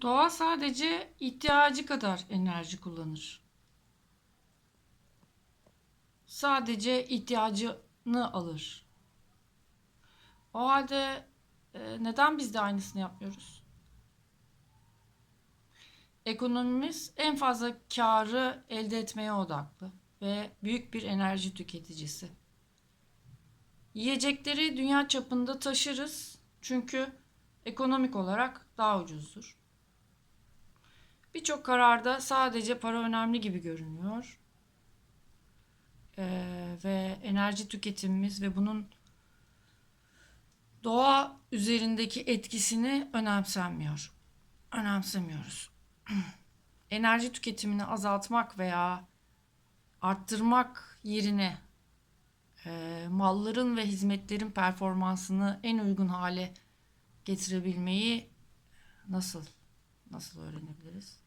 Doğa sadece ihtiyacı kadar enerji kullanır. Sadece ihtiyacını alır. O halde e, neden biz de aynısını yapmıyoruz? Ekonomimiz en fazla karı elde etmeye odaklı ve büyük bir enerji tüketicisi. Yiyecekleri dünya çapında taşırız çünkü ekonomik olarak daha ucuzdur. Birçok kararda sadece para önemli gibi görünüyor. Ee, ve enerji tüketimimiz ve bunun doğa üzerindeki etkisini önemsenmiyor. Önemsemiyoruz. enerji tüketimini azaltmak veya arttırmak yerine e, malların ve hizmetlerin performansını en uygun hale getirebilmeyi nasıl nasıl öğrenebiliriz?